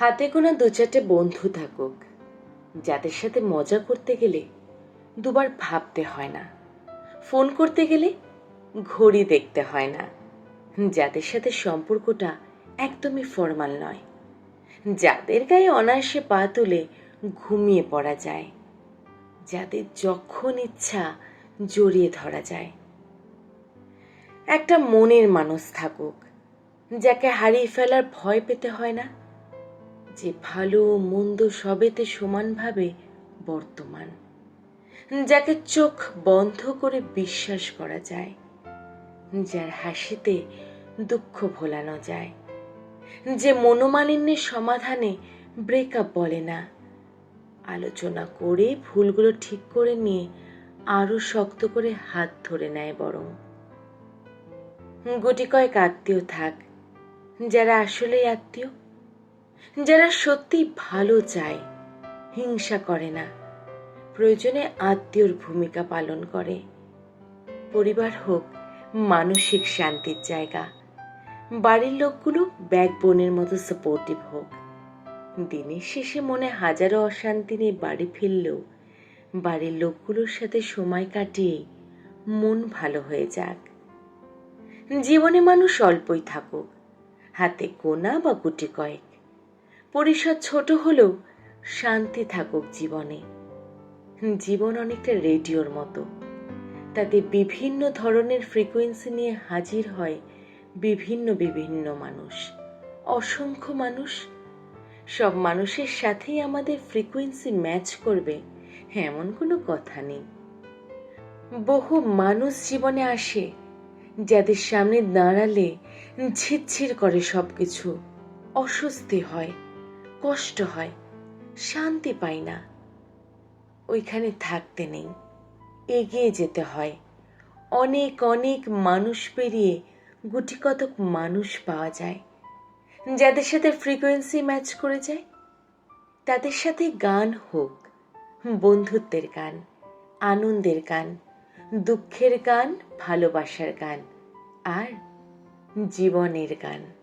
হাতে গোনা দু চারটে বন্ধু থাকুক, যাদের সাথে মজা করতে গেলে দুবার ভাবতে হয় না, ফোন করতে গেলে ঘড়ি দেখতে হয় না, যাদের সাথে সম্পর্কটা একদমই ফরমাল নয়, যাদের গায়ে অনায়াসে পা তুলে ঘুমিয়ে পড়া যায়, যাদের যখন ইচ্ছা জড়িয়ে ধরা যায়। একটা মনের মানুষ থাকুক, যাকে হারিয়ে ফেলার ভয় পেতে হয় না যে ভালো মন্দ সবেতে সমানভাবে বর্তমান, যাকে চোখ বন্ধ করে বিশ্বাস করা যায়, যার হাসিতে দুঃখ ভোলানো যায়, যে মনোমালিন্যের সমাধানে ব্রেকআপ বলে না। আলোচনা করে ভুলগুলো ঠিক করে নিয়ে আরও শক্ত করে হাত ধরে নেয় বরং। গুটি কয়েক আত্মীয় থাক, যারা আসলেই আত্মীয় যারা সত্যি ভালো চায়, হিংসা করে না। প্রয়োজনে আত্মীয়র ভূমিকা পালন করে। পরিবার হোক, মানসিক শান্তির জায়গা। বাড়ির লোকগুলো ব্যাকবোনের মতো সাপোর্টিভ হোক। দিনের শেষে মনে হাজারো অশান্তি নিয়ে বাড়ি ফিরলেও, বাড়ির লোকগুলোর সাথে সময় কাটিয়ে মন ভালো হয়ে যাক। জীবনে মানুষ অল্পই থাকুক। হাতে গোনা বা গুটি কয়েক। পরিসর ছোট হলেও শান্তি থাকুক জীবনে। জীবন অনেকটা রেডিওর মতো। তাতে বিভিন্ন ধরনের ফ্রিকোয়েন্সি নিয়ে হাজির হয় বিভিন্ন বিভিন্ন মানুষ। অসংখ্য মানুষ। সব মানুষের সাথেই আমাদের ফ্রিকোয়েন্সি ম্যাচ করবে এমন কোনো কথা নেই। বহু মানুষ জীবনে আসে যাদের সামনে দাঁড়ালে ঝিরঝির করে সব কিছু অস্বস্তি হয়। কষ্ট হয়, শান্তি পাই না। ওইখানে থাকতে নেই, এগিয়ে যেতে হয়। অনেক অনেক মানুষ পেরিয়ে গুটি কতক মানুষ পাওয়া যায়। যাদের সাথে ফ্রিকোয়েন্সি ম্যাচ করে যায়, তাদের সাথে গান হোক, বন্ধুত্বের গান, আনন্দের গান, দুঃখের গান, ভালোবাসার গান, আর জীবনের গান।